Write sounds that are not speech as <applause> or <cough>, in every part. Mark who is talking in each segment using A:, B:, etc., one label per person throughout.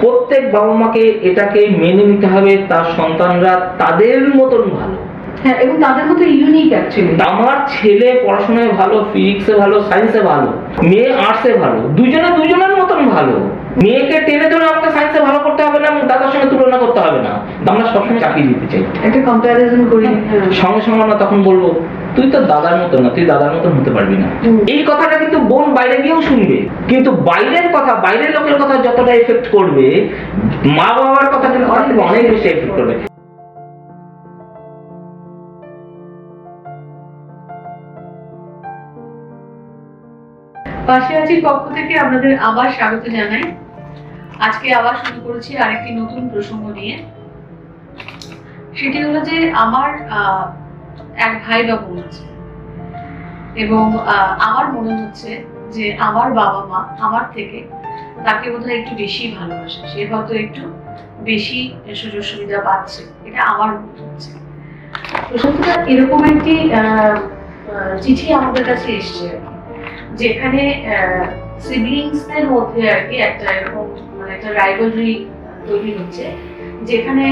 A: প্রত্যেক বাবা মাকে এটাকে মেনে নিতে হবে তার সন্তানরা তাদের মতন ভালো।
B: হ্যাঁ এবং তাদের মতো ইউনিক অ্যাকচুয়ালি
A: আমার ছেলে পড়াশোনায় ভালো ফিজিক্সে ভালো সায়েন্সে ভালো মেয়ে আর্টসে ভালো দুজনে দুজনের মতন ভালো। মেয়েকে টেনে ধরে আমাকে সায়েন্সে ভালো করতে হবে না এবং দাদার সঙ্গে তুলনা করতে হবে না। আমরা সবসময় চাকরি দিতে চাই।
B: একটা কম্প্যারিজন করি।
A: সঙ্গে সঙ্গে আমরা তখন বলব তুই তো দাদার মতো না তুই দাদার মতন হতে পারবি না। এই কথাটা কিন্তু বোন বাইরে গিয়েও শুনবে। কিন্তু বাইরের কথা বাইরের লোকের কথা যতটা এফেক্ট করবে মা বাবার কথা কিন্তু অনেক অনেক বেশি এফেক্ট করবে।
B: পাশে আছি পক্ষ থেকে আপনাদের আবার স্বাগত জানাই। আজকে আবার শুরু করেছি আরেকটি নতুন প্রসঙ্গ নিয়ে। সেটি হলো যে আমার আহ, এক ভাই বা বোন আছে। এবং আমার মনে হচ্ছে যে আমার বাবা মা আমার থেকে তাকে বোধহয় একটু বেশি ভালোবাসে। সে হয়তো একটু বেশি সুযোগ সুবিধা পাচ্ছে। এটা আমার মনে হচ্ছে। প্রসঙ্গটা এরকম একটি চিঠি আমাদের কাছে এসছে। যেখানে সিবলিংসদের মধ্যে আর কি একটা এরকম মানে একটা রাইভালরি তৈরি হচ্ছে, যেখানে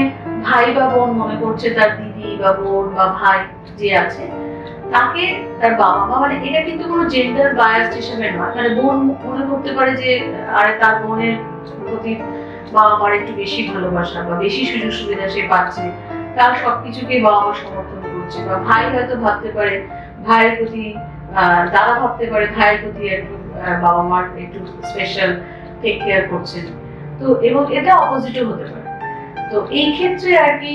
B: ভাই বা বোন মনে করছে তার দিদি বা বোন বা ভাই যে আছে, তাকে তার বাবা মা মানে এটা কিন্তু কোনো জেন্ডার বায়াস হিসেবে নয় মানে বোন মনে করতে পারে যে, আরে তার বোনের প্রতি বাবা মার একটু বেশি ভালোবাসা বা বেশি সুযোগ সুবিধা সে পাচ্ছে, তার সবকিছুকে বাবা মা সমর্থন করছে বা ভাই হয়তো ভাবতে পারে, ভাইয়ের প্রতি দাদা ভাবতে পারে ভাইয়ের প্রতি একটু বাবা মার একটু স্পেশাল টেক কেয়ার করছেন তো এবং এটা অপোজিটও হতে পারে। তো এই ক্ষেত্রে আর কি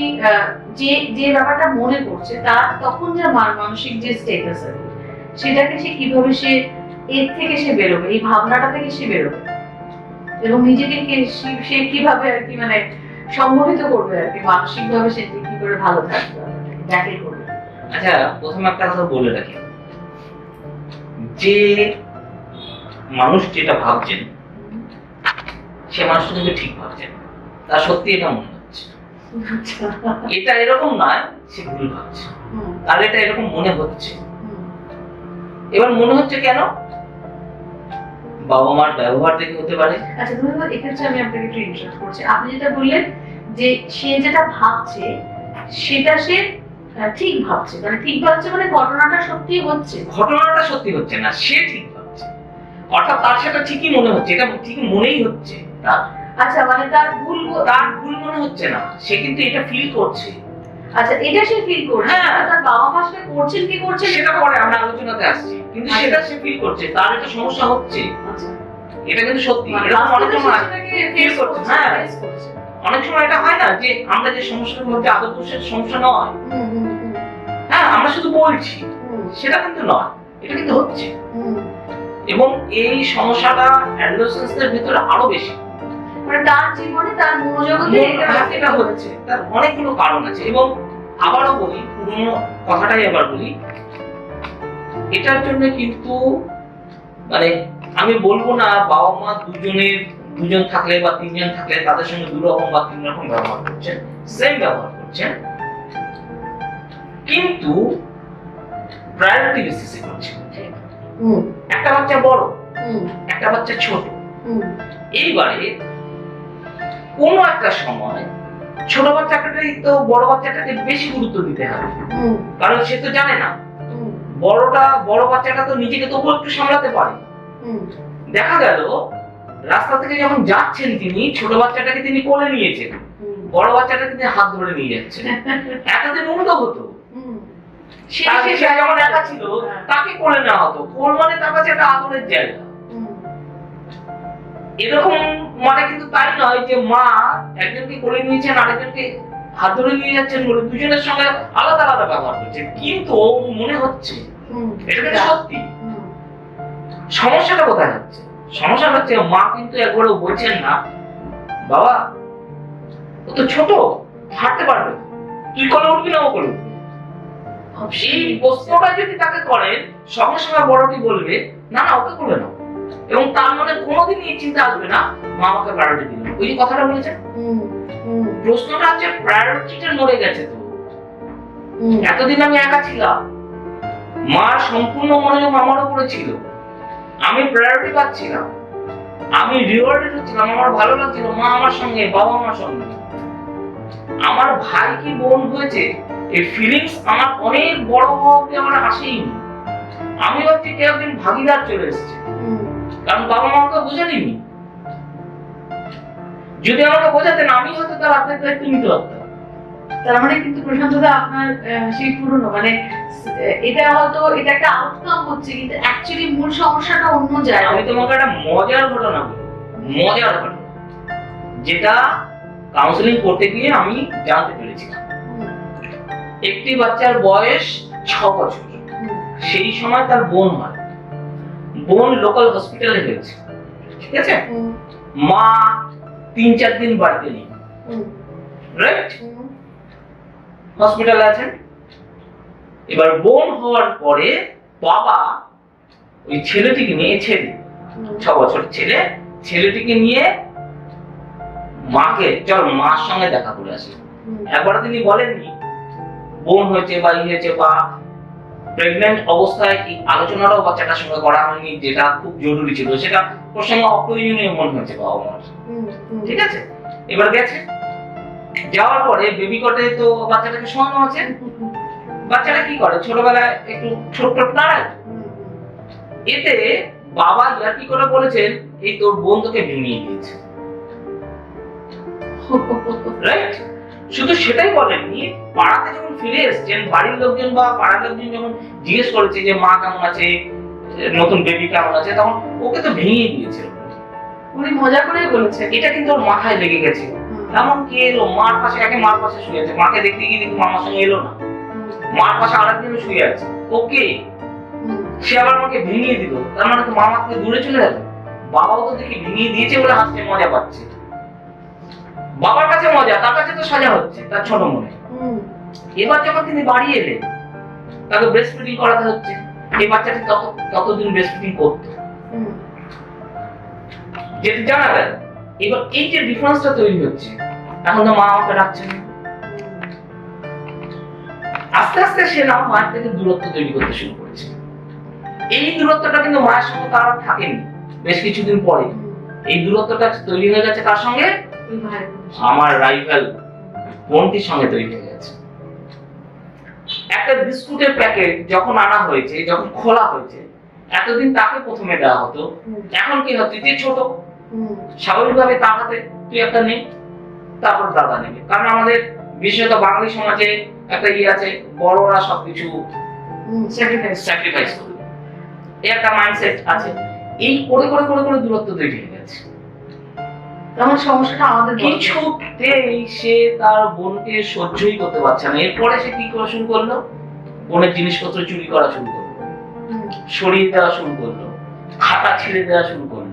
B: যে যে ব্যাপারটা মনে করছে তার তখন যে মান- মানসিক যে স্টেটাস কি, সেটাকে সে কীভাবে সে এর থেকে সে বেরোবে এই ভাবনাটা থেকে সে বেরোবে? এবং নিজেকে সে- কীভাবে আর কি মানে সংগঠিত করবে আর কি? মানসিক ভাবে সে কি করে ভালো থাকবে? ট্যাকেল করবে
A: আচ্ছা প্রথমে একটা কথা বলে রাখি। যে মানুষ যেটা ভাবছেন সে মানুষটা কিন্তু ঠিক ভাবছেন। তার সত্যি এটা মনে এটা এরকম নয় সে ভুল ভাবছে। তার এটা এরকম মনে হচ্ছে। এবার মনে হচ্ছে কেন? বাবা মার ব্যবহার থেকে হতে পারে।
B: আচ্ছা ধন্যবাদ। এক্ষেত্রে আমি আপনাকে একটু ইন্টারেস্ট করছি। আপনি যেটা বললেন যে সে যেটা ভাবছে সেটা সে ঠিক ভাবছে। মানে ঠিক ভাবছে মানে ঘটনাটা সত্যি হচ্ছে।
A: ঘটনাটা সত্যি হচ্ছে না সে ঠিক ভাবছে। অর্থাৎ তার সেটা ঠিকই মনে হচ্ছে। এটা ঠিকই মনেই হচ্ছে। তার
B: আচ্ছা মানে তার ভুল
A: তার ভুল মনে হচ্ছে না। সে কিন্তু এটা ফিল করছে।
B: আচ্ছা এটা সে ফিল করছে।
A: হ্যাঁ।
B: তার বাবা মা সেটা করছেন কি করছেন?
A: সেটা পরে আমরা আলোচনাতে আসছি। কিন্তু
B: আচ্ছা।
A: সেটা সে ফিল করছে। তার একটা সমস্যা হচ্ছে।
B: আচ্ছা।
A: এটা কিন্তু সত্যি।
B: মানে
A: অনেক সময়
B: face
A: করছে,
B: করছে,
A: হ্যাঁ। অনেক সময় এটা হয় না যে আমরা যে সমস্যাটা হচ্ছে আদৌ সমস্যা নয়। হ্যাঁ আমরা শুধু বলছি। সেটা কিন্তু নয়। এটা কিন্তু হচ্ছে। এবং এই সমস্যাটা অ্যাডোলেসেন্সদের ভিতরে আরও বেশি।
B: মানে তার জীবনে তার মনোজগতে এটা
A: হ্যাঁ, হচ্ছে তার অনেকগুলো কারণ আছে এবং আবারও বলি পুরোনো কথাটাই আবার বলি। এটার জন্য কিন্তু মানে আমি বলব না বাবা মা দুজনের দুজন থাকলে বা তিনজন থাকলে তাদের সঙ্গে দু রকম বা তিন রকম ব্যবহার করছেন সেম ব্যবহার করছেন। কিন্তু প্রায়োরিটি বেসিসে করছেন একটা বাচ্চা বড় একটা বাচ্চা ছোট।
B: হুম,
A: এইবারে কোনো একটা সময় ছোট বাচ্চাটাই তো বড় বাচ্চাটাকে বেশি গুরুত্ব দিতে হবে কারণ সে তো জানে না। বড়টা বড় বাচ্চাটা তো নিজেকে তবু একটু সামলাতে পারে। দেখা গেল রাস্তা থেকে যখন যাচ্ছেন তিনি ছোট বাচ্চাটাকে তিনি কোলে নিয়েছেন। বড় বাচ্চাটা তিনি হাত ধরে নিয়ে যাচ্ছেন। এতদিন উল্টো হতো। সে যখন একা ছিল তাকে কোলে নেওয়া হতো। কোল মানে তার কাছে একটা আদরের জায়গা। এরকম মানে কিন্তু তাই নয় যে মা একজনকে কোলে নিয়েছেন আরেকজনকে হাত ধরে নিয়ে যাচ্ছেন বলে দুজনের সঙ্গে আলাদা আলাদা ব্যবহার করছেন। কিন্তু মনে হচ্ছে এটা কিন্তু সত্যি। সমস্যাটা কোথায় হচ্ছে? সমস্যাটা হচ্ছে মা কিন্তু একবারও বলছেন না বাবা ও তো ছোট হাঁটতে পারবে তুই কোলে উঠবি না ও কোলে উঠবি এই প্রশ্নটা যদি তাকে করেন সঙ্গে সঙ্গে বড়টি বলবে না না ওকে কোলে নাও এবং তার মনে কোনোদিন এই চিন্তা আসবে না মা আমাকে প্রায়োরিটি দিল ওই যে কথাটা বলেছেন? প্রশ্নটা হচ্ছে প্রায়োরিটিটা নড়ে গেছে তো। এতদিন আমি একা ছিলাম। মার সম্পূর্ণ মনোযোগ আমার উপরে ছিল। আমি প্রায়োরিটি পাচ্ছিলাম। আমি রিওয়ার্ডেড হচ্ছিলাম। আমার ভালো লাগছিল। মা আমার সঙ্গে বাবা আমার সঙ্গে। আমার ভাই কি বোন হয়েছে এই ফিলিংস আমার অনেক বড় হওয়া অব্দি আমার আসেইনি আমি ভাবছি কেউ একদিন ভাগিদার চলে এসেছে। কারণ বাবা মা আমাকে বোঝানিনি যদি আমাকে বোঝাতেন আমি হয়তো তার আপনার দায়িত্ব নিতে পারতাম।
B: তার মানে কিন্তু আপনার সেই পুরনো মানে এটা হয়তো এটা একটা আউটকাম হচ্ছে কিন্তু অ্যাকচুয়ালি মূল সমস্যাটা অন্য
A: আমি তোমাকে একটা মজার ঘটনা মজার ঘটনা। যেটা কাউন্সিলিং করতে গিয়ে আমি জানতে পেরেছিলাম একটি বাচ্চার বয়স ছ বছর। সেই সময় তার বোন হয় বোন লোকাল হসপিটালে হয়েছে। ঠিক আছে? মা তিন চার দিন বাড়িতে নেই। রাইট হসপিটালে আছেন। এবার বোন হওয়ার পরে বাবা ওই ছেলেটিকে নিয়ে ছেলে ছ বছর ছেলে ছেলেটিকে নিয়ে মাকে চল মার সঙ্গে দেখা করে আসি। একবার তিনি বলেননি বোন হয়েছে বা ই হয়েছে বা প্রেগনেন্ট অবস্থায় এই আলোচনাটাও বাচ্চাটার সঙ্গে করা হয়নি যেটা খুব জরুরি ছিল সেটা প্রসঙ্গে অপ্রয়োজনীয় মনে হয়েছে বাবা মার। ঠিক আছে? এবার গেছে। যাওয়ার পরে বেবি কটে তো বাচ্চাটাকে শোয়ানো আছে। বাচ্চাটা কি করে? ছোটবেলায় একটু ছোট ছোট নাড়ায় এতে বাবা ইয়ার কি করে বলেছেন? এই তোর বোন তোকে ভেঙিয়ে দিয়েছে। <laughs> রাইট শুধু সেটাই বলেননি পাড়াতে যখন ফিরে এসেছেন বাড়ির লোকজন বা পাড়ার লোকজন যখন জিজ্ঞেস করেছে যে মা কেমন আছে নতুন বেবি কেমন আছে তখন ওকে তো ভেঙে দিয়েছে
B: উনি মজা করেই বলেছেন
A: এটা কিন্তু ওর মাথায় লেগে গেছে। এমন কি এলো মার পাশে একে মার পাশে শুয়ে আছে। মাকে দেখতে গিয়ে দেখি মামার সঙ্গে এলো না। মার পাশে আরেকজন শুয়ে আছে। ওকে সে আবার আমাকে ভেঙিয়ে দিল। তার মানে তো মামা থেকে দূরে চলে যাবে বাবাও তো দেখি ভেঙিয়ে দিয়েছে বলে হাসতে মজা পাচ্ছে। বাবার কাছে মজা তার কাছে তো সাজা হচ্ছে তার ছোট মনে। এবার যখন তিনি বাড়ি এলেন তাকে ব্রেস্ট ফিডিং করাতে হচ্ছে। এই বাচ্চাটি তত ততদিন ব্রেস্ট ফিডিং করতো। যেটি জানা গেল এবার এই যে ডিফারেন্সটা তৈরি হচ্ছে এখন তো মা আমাকে ডাকছে না। আস্তে আস্তে সে না মায়ের থেকে দূরত্ব তৈরি করতে শুরু করেছে। এই দূরত্বটা কিন্তু মায়ের সঙ্গে তার থাকেনি বেশ কিছুদিন পরে। এই দূরত্বটা তৈরি হয়ে গেছে তার সঙ্গে। আমার রাইভাল বোনটির সঙ্গে তৈরি হয়ে গেছে। একটা বিস্কুটের প্যাকেট যখন আনা হয়েছে যখন খোলা হয়েছে এতদিন তাকে প্রথমে দেওয়া হতো। এখন কি হচ্ছে? যে ছোট। স্বাভাবিকভাবে তার হাতে তুই একটা নে তারপর দাদা নেবে। কারণ আমাদের বিশেষত বাঙালি সমাজে একটা ইয়ে আছে বড়রা সবকিছু
B: sacrifice।
A: স্যাক্রিফাইস করবে এই একটা মাইন্ডসেট আছে। এই করে করে করে করে দূরত্ব তৈরি হয়ে
B: তখন সমস্যাটা আমাদের।
A: কিছুতেই সে তার বোনকে সহ্যই করতে পারছে না। এরপরে সে কি করা শুরু করল? বোনের জিনিসপত্র চুরি করা শুরু করল। সরিয়ে দেওয়া শুরু করল। খাতা ছেড়ে দেওয়া শুরু করল।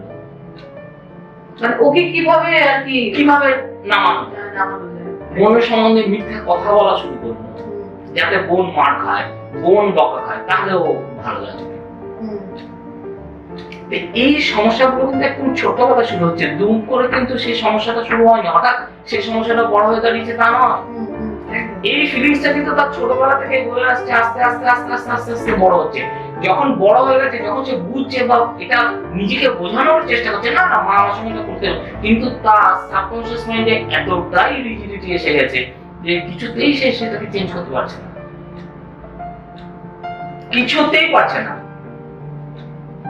B: মানে ওকে কীভাবে আর কি
A: কীভাবে নামানো যায় বোনের সম্বন্ধে মিথ্যে কথা বলা শুরু করল। যাতে বোন মার খায় বোন বকা খায় তাহলে ও ভালো লাগবে। এই সমস্যাগুলো কিন্তু একদম ছোটবেলা শুরু হচ্ছে। দুম করে কিন্তু সেই সমস্যাটা শুরু হয়নি। হঠাৎ সেই সমস্যাটা বড় হয়ে দাঁড়িয়েছে তা নয়। এই ফিলিংসটা কিন্তু তার ছোটবেলা থেকে হয়ে আসছে, আস্তে আস্তে আস্তে আস্তে আস্তে আস্তে বড় হচ্ছে। যখন বড় হয়ে গেছে, যখন সে বুঝছে বা এটা নিজেকে বোঝানোর চেষ্টা করছে, না না, মা আমার সঙ্গে করতে। কিন্তু তার সাবকনশিয়াস মাইন্ডে এতটাই রিজিডিটি এসে গেছে যে কিছুতেই সে সেটাকে চেঞ্জ করতে পারছে না। কিছুতেই পারছে না।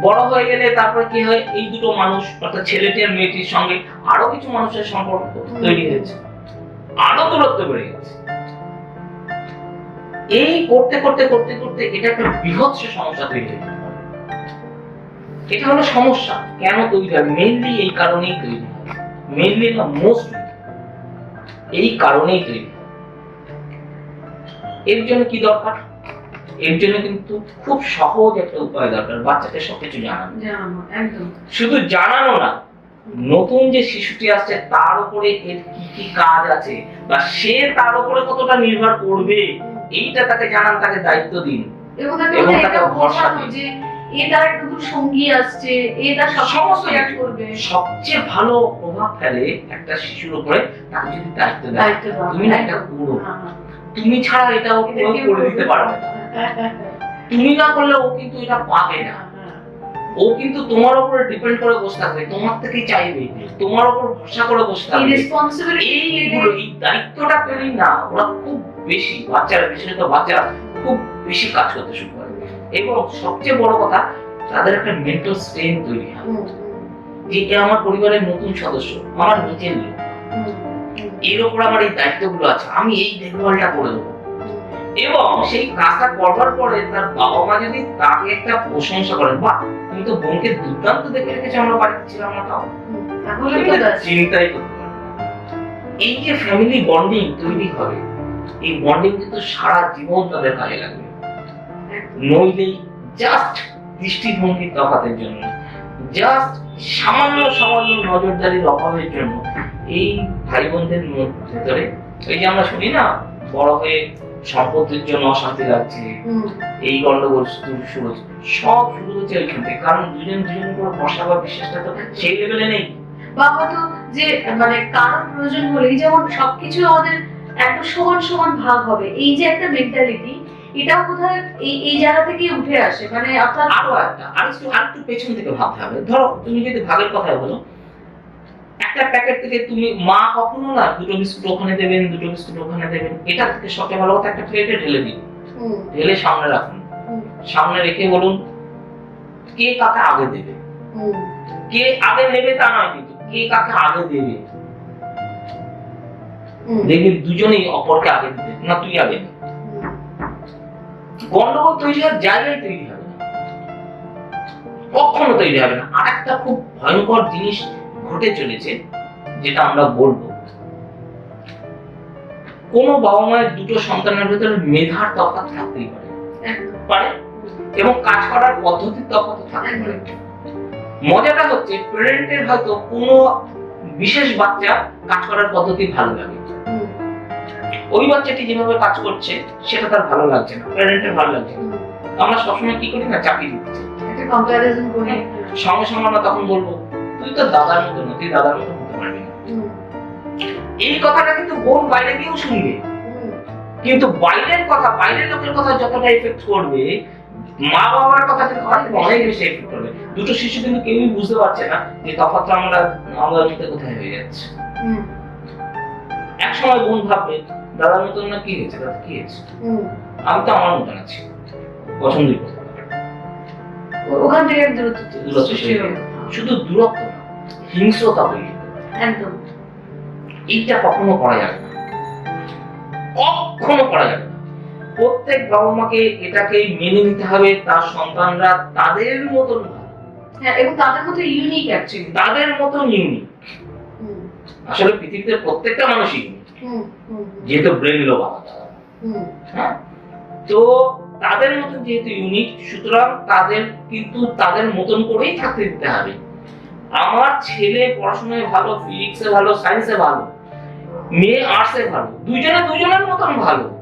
A: বড় হয়ে গেলে তারপরে কি হয়? এই দুটো মানুষ অর্থাৎ ছেলেটি আর মেয়েটির সঙ্গে আরও কিছু মানুষের সম্পর্ক তৈরি হয়েছে। আরও দূরত্ব বেড়ে গেছে। এই করতে করতে করতে করতে এটা একটা বৃহৎ সমস্যা তৈরি হয়ে পারে। এটা হলো সমস্যা। কেন তৈরি হয়? মেইনলি এই কারণেই তৈরি হয়। মেইনলি না মোস্টলি এই কারণেই তৈরি এর জন্য কি দরকার? এর জন্য কিন্তু খুব সহজ একটা উপায় দরকার বাচ্চাকে সবকিছু জানানো।
B: একদম।
A: শুধু জানানো না নতুন যে শিশুটি আসছে তার উপরে এর কি কি কাজ আছে বা সে তার উপরে কতটা নির্ভর করবে এইটা তাকে জানান তাকে দায়িত্ব দিন।
B: এবং তাকে
A: ভরসা দিন।
B: এ তার নতুন সঙ্গী আসছে এ তার
A: সমস্ত
B: করবে।
A: সবচেয়ে ভালো প্রভাব ফেলে একটা শিশুর উপরে তাকে যদি দায়িত্ব দেয়। তুমি না এটা করো।
B: হ্যাঁ, হ্যাঁ।
A: তুমি ছাড়া এটা ও
B: এটা
A: কেউ
B: কেউ
A: করে দিতে পারবে না। <laughs> তুমি না করলে ও কিন্তু এটা পাবে না। ও কিন্তু তোমার উপরে ডিপেন্ড করে বসে থাকবে। তোমার থেকেই চাইবে। তোমার উপর ভরসা করে বসে
B: এই
A: থাকবে।
B: রেসপন্সিবিলিটি
A: এইগুলো এই দায়িত্বটা পেলেই না ওরা খুব বেশি বাচ্চারা বিশেষত বাচ্চারা খুব বেশি কাজ করতে শুরু করে। এবং সবচেয়ে বড় কথা তাদের একটা মেন্টাল স্ট্রেন তৈরি হয়। যে আমার পরিবারের নতুন সদস্য আমার নিজের লোক। এর ওপর আমার এই দায়িত্বগুলো আছে। আমি এই দেখভালটা করে দেবো। এবং সেই কাজটা করবার পরে তার বাবা মা যদি তাকে একটা প্রশংসা করেন বাহ তুমি তো বোনকে দুর্দান্ত দেখে রেখেছো আমরা বাড়িতে ছিলাম না তাও। চিন্তাই করতে এই যে ফ্যামিলি বন্ডিং তৈরি হবে এই বন্ডিং কিন্তু সারা জীবন তাদের কাজে লাগবে। নইলেই জাস্ট দৃষ্টিভঙ্গির তফাতের জন্য জাস্ট সামান্য সামান্য নজরদারির অভাবের জন্য এই ভাই বোনদের মধ্যে ভেতরে ওই যে আমরা শুনি না বড় হয়ে সম্পত্তির জন্য অশান্তি লাগছে এই গন্ডগোল শুরু হচ্ছে সব শুরু হচ্ছে ওইখান থেকে। কারণ দুজন দুজনের উপর ভরসা বা বিশ্বাসটা তো সেই লেভেলে নেই।
B: বা হয়তো যে মানে কারোর প্রয়োজন হলেই যেমন সবকিছু আমাদের একদম সমান সমান ভাগ হবে। এই যে একটা মেন্টালিটি এটাও কোথায় এই এই জায়গা থেকে উঠে আসে। মানে অর্থাৎ
A: আরও একটা আর একটু আর একটু পেছন থেকে ভাবতে হবে। ধরো তুমি যদি ভাগের কথা বলো একটা প্যাকেট থেকে তুমি মা কখনো না দুটো বিস্কুট ওখানে দেবেন দুটো বিস্কুট ওখানে দেবেন। এটা থেকে সবচেয়ে ভালো কথা একটা প্লেটে ঢেলে দিন। ঢেলে সামনে রাখুন। সামনে রেখে বলুন কে কাকে আগে দেবে? কে আগে নেবে তা নয় কিন্তু কে কাকে আগে দেবে? দেখবি দুজনেই অপরকে আগে দিতে না তুই আগে গন্ডগোল তৈরি হওয়ার জায়গায় তৈরি হবে না। কখনো তৈরি হবে না। আর একটা খুব ভয়ঙ্কর জিনিস ঘটে চলেছে যেটা আমরা বলব। কোনো বাবা মায়ের দুটো সন্তানের ভেতরে মেধার তফাৎ থাকতেই পারে। পারে এবং কাজ করার পদ্ধতির তফাৎ থাকতে পারে। মজাটা হচ্ছে প্যারেন্টের হয়তো কোনো বিশেষ বাচ্চা কাজ করার পদ্ধতি ভালো লাগে। ওই বাচ্চাটি যেভাবে কাজ করছে সেটা তার ভালো লাগছে না প্যারেন্টের ভালো লাগছে না। আমরা সবসময় কি করি না চাকরি দিচ্ছি সঙ্গে সঙ্গে আমরা তখন বলব তুই তো দাদার মতো না তুই দাদার মতো হতে পারবি না। এই কথাটা কিন্তু বোন বাইরে শুনবে। কিন্তু বাইরের কথা বাইরের লোকের কথা যতটা এফেক্ট করবে মা বাবার কথা কিন্তু অনেক অনেক বেশি এফেক্ট করবে। দুটো শিশু কিন্তু কেউই বুঝতে পারছে না যে তফাৎটা আমরা আমাদের মধ্যে কোথায় হয়ে যাচ্ছে। এক সময় বোন ভাববে দাদার মতন না কি হয়েছে? দাদা কি হয়েছে? আমি তো আমার মতন আছি। পছন্দই করতে।
B: ওখান থেকে দূরত্ব সৃষ্টি
A: হবে। শুধু দূরত্ব হিংস্রতা
B: একদম।
A: এইটা কখনো করা যাবে না। কখনো করা যাবে প্রত্যেক বাবা মাকে এটাকে মেনে নিতে হবে তার সন্তানরা তাদের মতন
B: হ্যাঁ এবং তাদের মধ্যে ইউনিক অ্যাকচুয়ালি
A: তাদের মতন ইউনিক আসলে পৃথিবীতে প্রত্যেকটা মানুষ ইউনিক
B: হুম হুম
A: যেহেতু ব্রেন লোক আলাদা হ্যাঁ? তো তাদের মতন যেহেতু ইউনিক সুতরাং তাদের কিন্তু তাদের মতন করেই থাকতে দিতে হবে। আমার ছেলে পড়াশোনায় ভালো ফিজিক্সে ভালো সায়েন্সে ভালো মেয়ে আর্টসে ভালো দুজনে দুজনের মতন ভালো।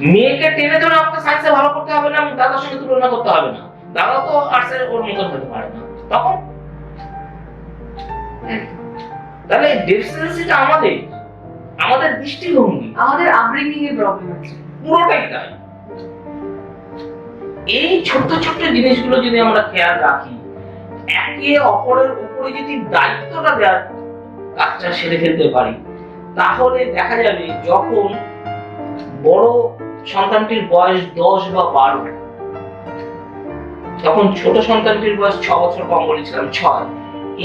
A: মেয়েকে টেনে ধরে আমাকে সায়েন্সে ভালো করতে হবে না এবং দাদার সঙ্গে তুলনা করতে হবে না। দাদা তো আর্টসের ওর মতন হতে পারে না। তখন। তাহলে ডেফিসিয়েন্সিটা আমাদের আমাদের দৃষ্টিভঙ্গি।
B: আমাদের আপব্রিঙ্গিং এর প্রবলেম আছে।
A: পুরোটাই তাই। এই ছোট্ট ছোট্ট জিনিসগুলো যদি আমরা খেয়াল রাখি, একে অপরের উপরে যদি দায়িত্বটা দেওয়ার কাজটা সেরে ফেলতে পারি, তাহলে দেখা যাবে যখন বড় সন্তানটির বয়স দশ বা বারো, তখন ছোট সন্তানটির বয়স ছ বছর কম বলেছিলাম, ছয়,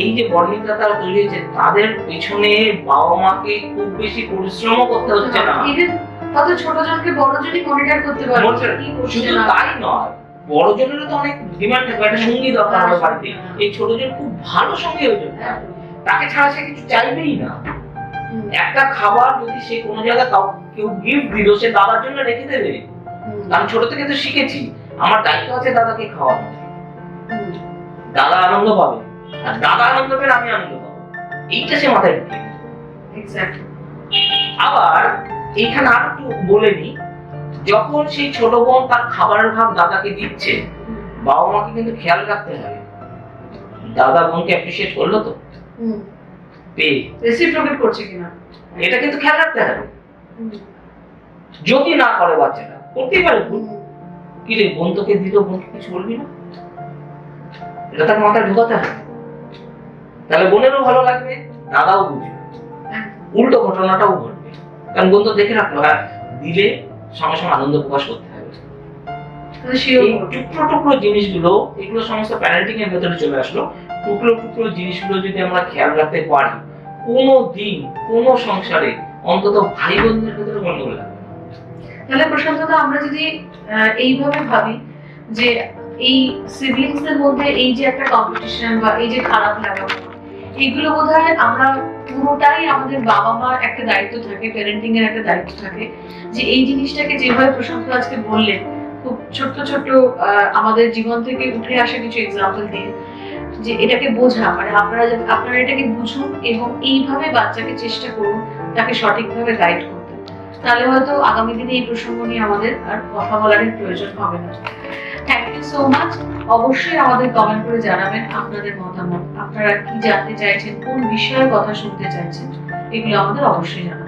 A: এই যে বর্ণিকটা তারা তৈরি হয়েছে তাদের পেছনে বাবা মাকে খুব বেশি পরিশ্রম করতে হচ্ছে না।
B: ছোট জনকে বড় জনই মনিটর করতে
A: শুধু তাই নয় বড় জনেরও তো অনেক ডিমান্ড একটা সঙ্গী দরকার হবে বাড়িতে। এই ছোট জন খুব ভালো সঙ্গী হয়ে যাবে। তাকে ছাড়া সে কিছু চাইবেই না। একটা খাবার যদি সে কোনো জায়গায় কাউ কেউ গিফট দিল সে দাদার জন্য রেখে দেবে। আমি ছোট থেকে তো শিখেছি। আমার দায়িত্ব আছে দাদাকে খাওয়ানো দাদা আনন্দ পাবে। আর দাদা আনন্দ পেলে আমি আনন্দ পাবো। এইটা সে মাথায় ঢুকিয়ে আবার এইখানে আর একটু বলে নি যখন সেই ছোট বোন তার খাবারের ভাগ দাদাকে দিচ্ছে বাবা মাকে কিন্তু খেয়াল রাখতে হবে। দাদা বোনকে অ্যাপ্রিসিয়েট করল তো। পেয়ে।
B: Reciprocate করছে কিনা?
A: এটা কিন্তু খেয়াল রাখতে হবে। যদি না করে বাচ্চাটা করতেই পারে ভুল। কি রে বোন তোকে দিল বোনকে কিছু বলবি না? এটা তার মাথায় ঢোকাতে হবে। তাহলে বোনেরও ভালো লাগবে দাদাও বুঝবে। উল্টো ঘটনাটাও ঘটবে। কারণ বোন তো দেখে রাখল হ্যাঁ দিলে সঙ্গে সঙ্গে আনন্দ প্রকাশ করতে হবে টুকরো টুকরো জিনিসগুলো এগুলো সমস্ত প্যারেন্টিং এর ভেতরে চলে আসলো। টুকরো টুকরো জিনিসগুলো যদি আমরা খেয়াল রাখতে পারি কোনো দিন কোনো সংসারে অন্তত ভাই বোনদের ভেতরে গন্ডগোল লাগবে
B: তাহলে প্রশান্ত দা আমরা যদি এইভাবে ভাবি যে এই সিবলিংস এর মধ্যে এই যে একটা কম্পিটিশন বা এই যে খারাপ লাগা এগুলো বোধহয় আমরা পুরোটাই আমাদের বাবা মার একটা দায়িত্ব থাকে প্যারেন্টিং এর একটা দায়িত্ব থাকে, যে এই জিনিসটাকে যেভাবে প্রশান্ত আজকে বললেন, খুব ছোট্ট ছোট্ট আমাদের জীবন থেকে উঠে আসা কিছু এক্সাম্পল দিয়ে, যে এটাকে বোঝা মানে আপনারা আপনারা এটাকে বুঝুন এবং এইভাবে বাচ্চাকে চেষ্টা করুন তাকে সঠিকভাবে গাইড করতে। তাহলে হয়তো আগামী দিনে এই প্রসঙ্গ নিয়ে আমাদের আর কথা বলার প্রয়োজন হবে না। থ্যাংক ইউ সো মাচ অবশ্যই আমাদের কমেন্ট করে জানাবেন আপনাদের মতামত। আপনারা কি জানতে চাইছেন, কোন বিষয়ে কথা শুনতে চাইছেন, এগুলো আমাদের অবশ্যই জানাবেন।